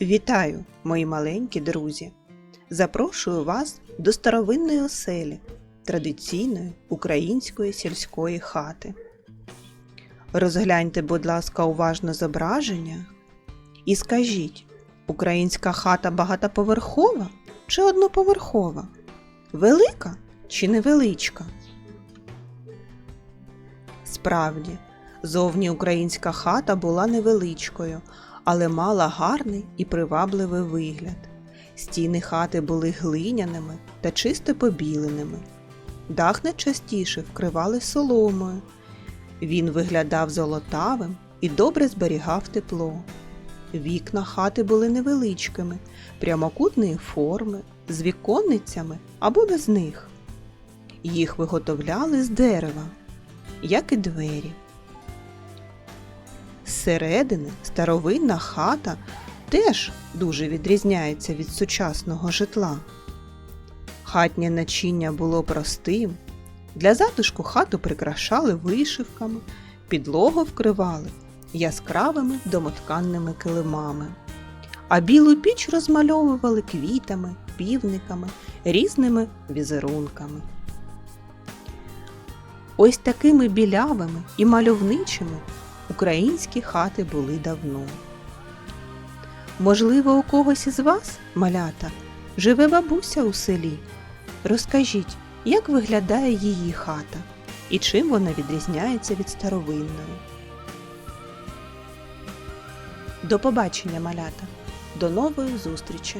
Вітаю, мої маленькі друзі! Запрошую вас до старовинної оселі, традиційної української сільської хати. Розгляньте, будь ласка, уважно зображення і скажіть, українська хата багатоповерхова чи одноповерхова? Велика чи невеличка? Справді, зовні українська хата була невеличкою, але мала гарний і привабливий вигляд. Стіни хати були глиняними та чисто побіленими. Дах найчастіше вкривали соломою. Він виглядав золотавим і добре зберігав тепло. Вікна хати були невеличкими, прямокутної форми, з віконницями або без них. Їх виготовляли з дерева, як і двері. Зсередини старовинна хата теж дуже відрізняється від сучасного житла. Хатнє начиння було простим. Для затишку хату прикрашали вишивками, підлогу вкривали яскравими домотканними килимами, а білу піч розмальовували квітами, півниками, різними візерунками. Ось такими білявими і мальовничими українські хати були давно. Можливо, у когось із вас, малята, живе бабуся у селі. Розкажіть, як виглядає її хата і чим вона відрізняється від старовинної. До побачення, малята! До нової зустрічі!